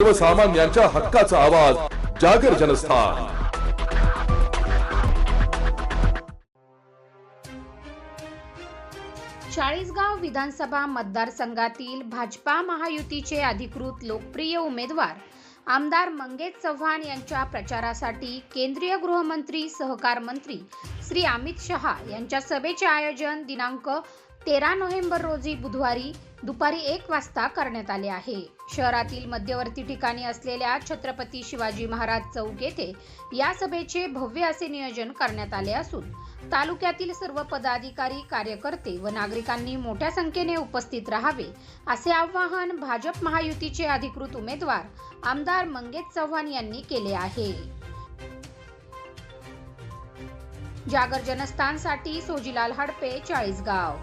सर्वसामान्यांच्या हक्काचा आवाज जागर जनस्थान. चाळीसगाव विधानसभा मतदारसंघातील भाजपा महायुतीचे अधिकृत लोकप्रिय उमेदवार आमदार मंगेश चव्हाण यांच्या प्रचारासाठी केंद्रीय गृहमंत्री सहकार मंत्री श्री अमित शहा यांच्या सभेचे आयोजन दिनांक तेरा नोव्हेंबर रोजी बुधवारी दुपारी एक वाजता करण्यात आले आहे. शहरातील मध्यवर्ती ठिकाणी असलेल्या छत्रपती शिवाजी महाराज चौक येथे या सभेचे भव्य असे नियोजन करण्यात आले असून तालुक्यातील सर्व पदाधिकारी कार्यकर्ते व नागरिकांनी मोठ्या संख्येने उपस्थित राहावे असे आवाहन भाजप महायुतीचे अधिकृत उमेदवार आमदार मंगेश चव्हाण यांनी केले आहे. जागर जनस्थानसाठी सोजीलाल हडपे चाळीसगाव